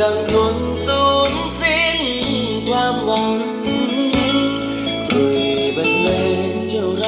ดังคนสูญสิ้นความหวังคุยบรรเลงเจ้า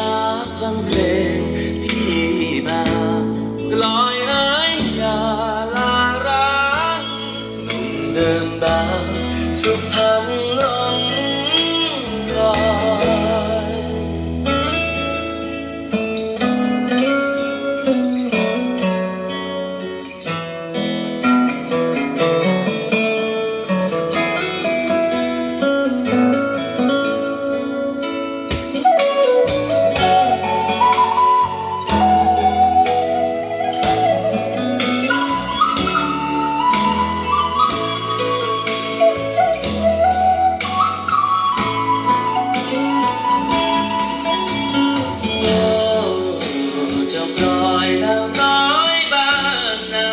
จะปล่อยดาวน้อยบ้านนา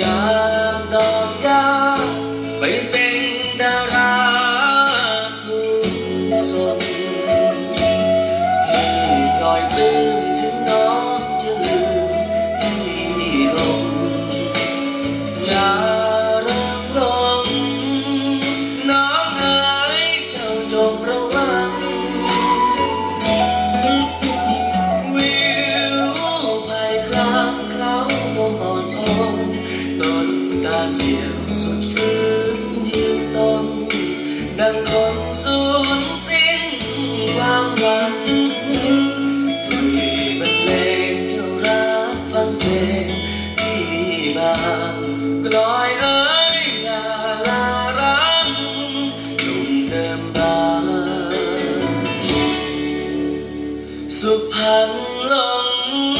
จา ตนตาเดียวสดฟื้นยืนต้นดังคนสูญสิ้วามวังผีบรรเลงเท่ารัฟังเพลงที่บางกลอยอยอย่าลารัหนุ่เดิมบางสุพรรณลง